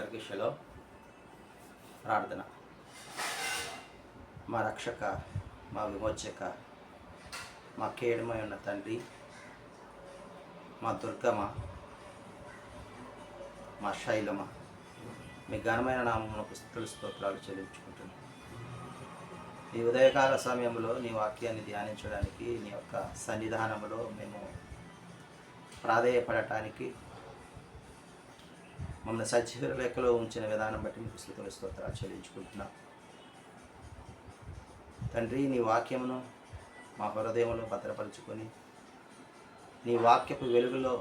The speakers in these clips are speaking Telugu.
అందరికీ షలో ప్రార్థన. మా రక్షక మా విమోచక మా కేడమై ఉన్న తండ్రి మా దుర్గమ మా శైలమ మీ ఘనమైన నామమునకు స్థుతులు స్తోత్రాలు చెల్లించుకుంటున్నాను ఈ ఉదయకాల సమయంలో నీ వాక్యాన్ని ధ్యానించడానికి నీ యొక్క సన్నిధానంలో మేము ప్రాధేయపడటానికి మమ్మల్ని సజీవ లెక్కలో ఉంచిన విధానం బట్టి మీకు స్థుతుల స్తోత్రాలు చెల్లించుకుంటున్నాం. తండ్రి నీ వాక్యమును మా హృదయంలో భద్రపరుచుకొని నీ వాక్యపు వెలుగులో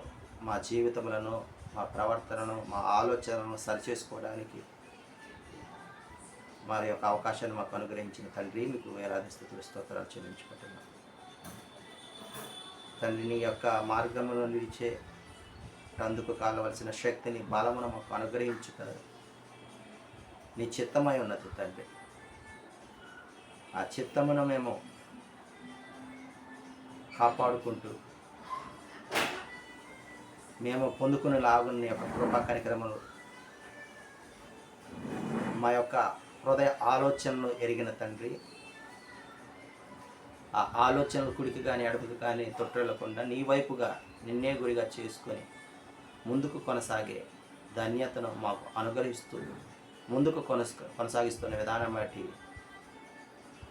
మా జీవితములను మా ప్రవర్తనను మా ఆలోచనలను సరిచేసుకోవడానికి వారి యొక్క అవకాశాన్ని మాకు అనుగ్రహించిన తండ్రి మీకు వేలాది స్థుతుల స్తోత్రాలు చెల్లించుకుంటున్నాం. తండ్రి నీ యొక్క మార్గంలో నిలిచే అందుకు కావలసిన శక్తిని బలమును మాకు అనుగ్రహించుతారు. నీ చిత్తమై ఉన్నది తండ్రి. ఆ చిత్తమును మేము కాపాడుకుంటూ మేము పొందుకునే లాగున్న యొక్క కృపా కార్యక్రమాలు మా యొక్క హృదయ ఆలోచనలు ఎరిగిన తండ్రి. ఆ ఆలోచనలు కుడికి కానీ అడుగుకి కానీ తొట్టెళ్ళకుండా నీ వైపుగా నిన్నే గురిగా చేసుకొని ముందుకు కొనసాగే ధన్యతను మాకు అనుగ్రహిస్తూ ముందుకు కొనస కొనసాగిస్తున్న విధానం బట్టి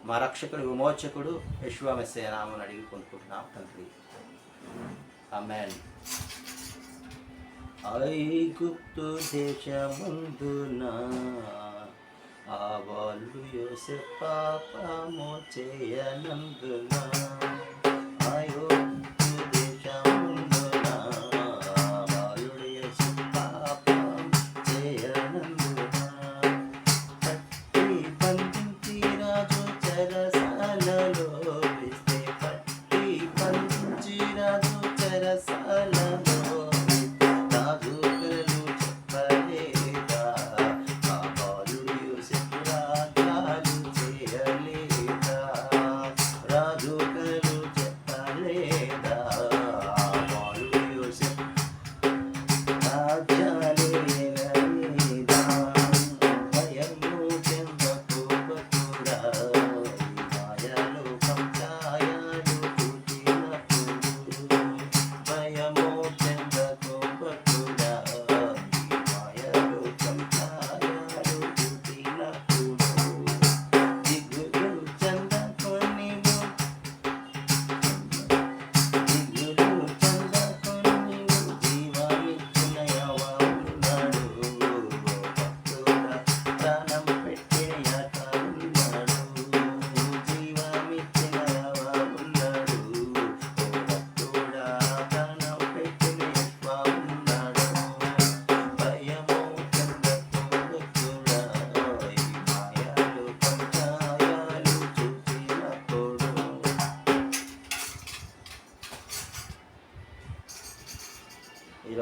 మా రక్షకుడు విమోచకుడు యశ్వామెస్సే నామని అడిగి పొందుకుంటున్నాం తండ్రి. అమెన్ ఐగుప్తు దేశముందున ఆ వాళ్ళు యోసె పాపము చేయనందున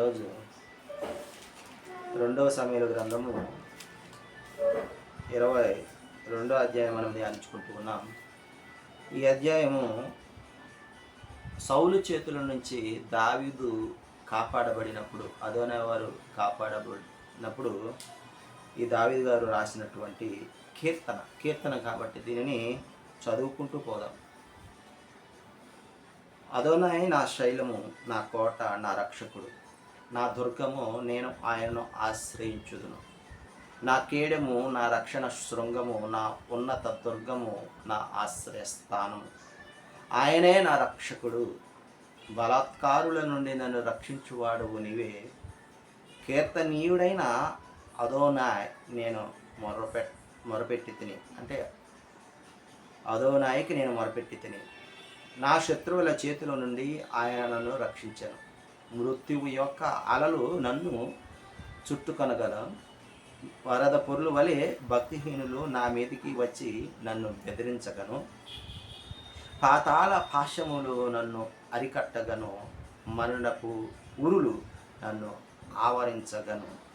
ఈరోజు రెండవ సమయాల గ్రంథము ఇరవై రెండో అధ్యాయం మనం ధ్యానించుకుంటూ ఉన్నాం ఈ అధ్యాయము సౌలు చేతుల నుంచి దావీదు కాపాడబడినప్పుడు అదోనే వారు కాపాడబడినప్పుడు ఈ దావీదు గారు రాసినటువంటి కీర్తన కీర్తన కాబట్టి దీనిని చదువుకుంటూ పోదాం. అదోనాయ్ నా శైలము నా కోట నా రక్షకుడు నా దుర్గము నేను ఆయనను ఆశ్రయించుదును. నా కేడము నా రక్షణ శృంగము నా ఉన్నత దుర్గము నా ఆశ్రయస్థానము ఆయనే నా రక్షకుడు. బలాత్కారుల నుండి నన్ను రక్షించువాడు నీవే. కీర్తనీయుడైన అదోనాయ్ నేను మొరపె మొరపెట్టి తిని అంటే అదోనాయికి నేను మొరపెట్టి తిని నా శత్రువుల చేతిలో నుండి ఆయన నన్ను రక్షించాను. మృత్యువు యొక్క అలలు నన్ను చుట్టుకొనగల. వరద పొరులు వలె భక్తిహీనులు నా మీదికి వచ్చి నన్ను బెదిరించగను. పాతాళ పాశములు నన్ను అరికట్టగను. మరణపు ఉరులు నన్ను ఆవరించగను.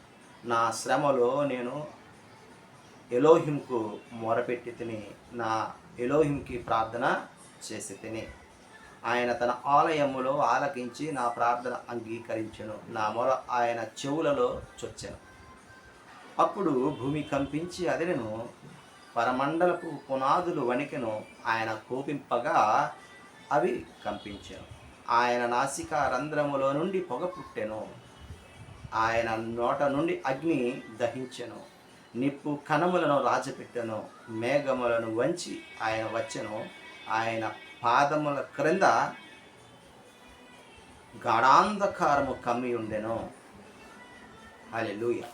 నా శ్రమలో నేను ఎలోహింకు మొరపెట్టి తిని నా ఎలోహింకి ప్రార్థన చేసి తిని. ఆయన తన ఆలయములో ఆలకించి నా ప్రార్థన అంగీకరించెను. నా మొర ఆయన చెవులలో చొచ్చెను. అప్పుడు భూమి కంపించి అదిలను పరమండలపు పునాదులు వణికెను ఆయన కోపింపగా అవి కంపించెను. ఆయన నాసిక రంధ్రములో నుండి పొగ పుట్టెను. ఆయన నోట నుండి అగ్ని దహించెను. నిప్పు కణములను రాజపెట్టెను. మేఘములను వంచి ఆయన వచ్చెను. ఆయన పాదముల క్రింద గాఢాంధకారము కమ్మి ఉండెను అలెలుయా